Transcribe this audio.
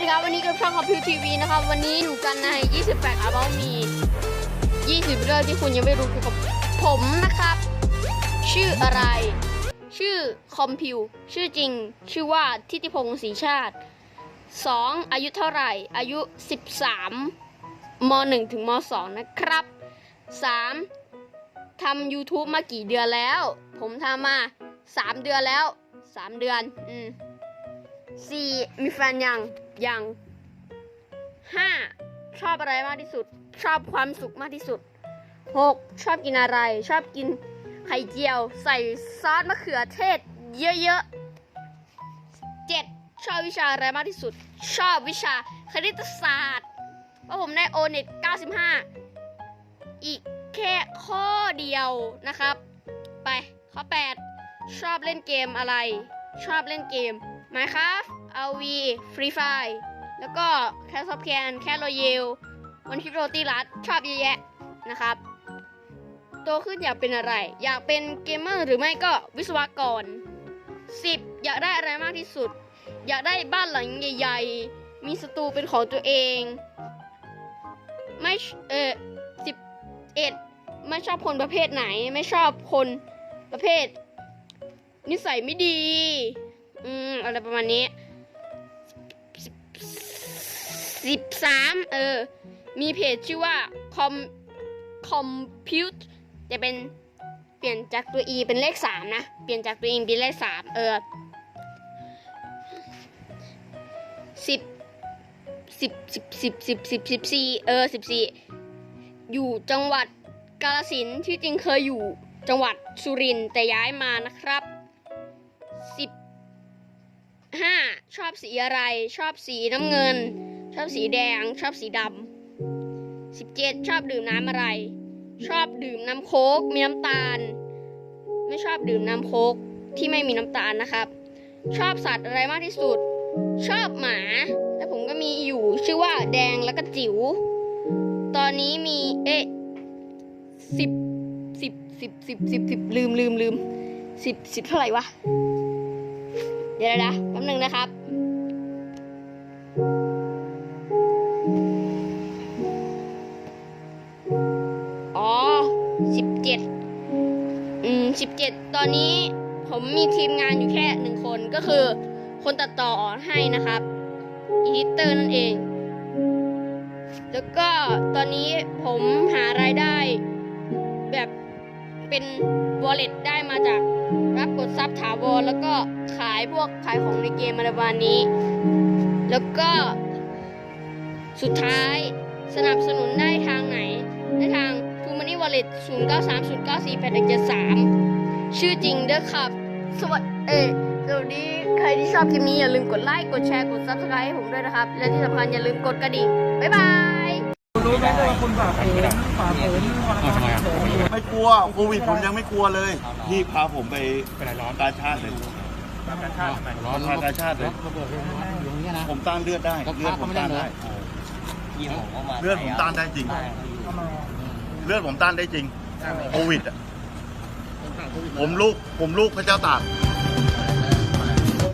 ดีครับ วันนี้กับช่องคอมพิวทีวีนะครับ วันนี้อยู่กันใน 28 อัลบั้มมี 20 เรื่องที่คุณยังไม่รู้เกี่ยวกับผมนะครับ ชื่ออะไร ชื่อคอมพิว ชื่อจริง ชื่อว่าทิติพงศ์ศรีชาติ 2. อายุเท่าไหร่ อายุ 13ม .1 ถึงม .2 นะครับ 3. ทำ YouTube มากี่เดือนแล้ว ผมทำมา 3 เดือนแล้ว 3 เดือน อืมสี่มีแฟนยัง ยังห้าชอบอะไรมากที่สุด ชอบความสุขมากที่สุดหกชอบกินอะไร ชอบกินไข่เจียว ใส่ซอสมะเขือเทศ เยอะๆเจ็ดชอบวิชาอะไรมากที่สุด ชอบวิชาคณิตศาสตร์เพราะผมได้โอเน็ต95 อีกแค่ข้อเดียวนะครับ ไปข้อ 8 ชอบเล่นเกมอะไร ชอบเล่นเกม Minecraft RV Free Fire แล้วก็ Clash of Clans c a t Royale วันคิปโตตีรัสชอบเยอะแยะนะครับ โตขึ้นอยากเป็นอะไร อยากเป็นเกมเมอร์หรือไม่ก็วิศวกร 10 อยากได้อะไรมากที่สุด อยากได้บ้านหลังใหญ่ๆ มีสตูเป็นของตัวเอง ไม่เออสิบเอ็ดไม่ชอบคนประเภทไหน ไม่ชอบคนประเภท นิสัยไม่ดี อืม อะไรประมาณนี้ สิบสามเออ มีเพจชื่อว่า com compute จะเป็นเปลี่ยนจากตัว e เป็นเลขสามนะ เปลี่ยนจากตัว e เป็นเลขสามเออสิบสิบสิบสิบสิบสิบสิบสี่เออสิบสี่อยู่จังหวัดกาลสินที่จริงเคยอยู่จังหวัดสุรินทร์แต่ย้ายมานะครับสิบห้า ชอบสีอะไร ชอบสีน้ำเงิน ชอบสีแดง ชอบสีดำสิบเจ็ดชอบดื่มน้ำอะไร ชอบดื่มน้ำโค้กมีน้ำตาล ไม่ชอบดื่มน้ำโค้กที่ไม่มีน้ำตาลนะครับ ชอบสัตว์อะไรมากที่สุด ชอบหมา และผมก็มีอยู่ชื่อว่าแดงแล้วก็จิ๋ว ตอนนี้มีเอ๊ะสิบสิบสิบสิบสิบสิบลืมลืมลืมสิบสิบเท่าไหร่วะ เดี๋ยวนะแป๊บนึงนะครับ อ๋อสิบเจ็ดอืมสิบเจ็ดตอนนี้ผมมีทีมงานอยู่แค่หนึ่งคนก็คือ คนตัดต่อให้นะครับอีดิเตอร์นั่นเอง แล้วก็ตอนนี้ผมหารายได้แบบเป็น wallet ได้มาจาก รับกดซับถาวรแล้วก็ขายพวกขายของในเกมอะไรประมาณนี้ แล้วก็สุดท้ายสนับสนุนได้ทางไหนได้ทาง t o Money Wallet 0 9 3 0 9 4 8 1 7 3 ชื่อจริงเด้อครับ สวัสดีเอสวัสดีใครที่ชอบคลิปนี้อย่าลืมกดไลค์ กดแชร์ กด subscribe ให้ผมด้วยนะครับ และที่สำคัญอย่าลืมกดกระดิ่ง บ๊ายบาย รู้ไหมว่าคุณฝ่าฝืนฝ่าฝืนพรกฉุกเฉินอยู่ไม่กลัวโควิดผมยังไม่กลัวเลยพี่พาผมไปเป็นไรร้อนกาชาติเลยการชาติทำไมร้อนพากาชาติเลยระเบิดอยู่อย่างเงี้ยนะผมต้านเลือดได้ก็เลือดพาผมไม่ได้ต้านเหรอได้ยี่ห้อเข้ามาเลือดผมต้านได้จริงเข้ามาเลือดผมต้านได้จริงโควิดอะผมลูกผมลูกพระเจ้าตากเ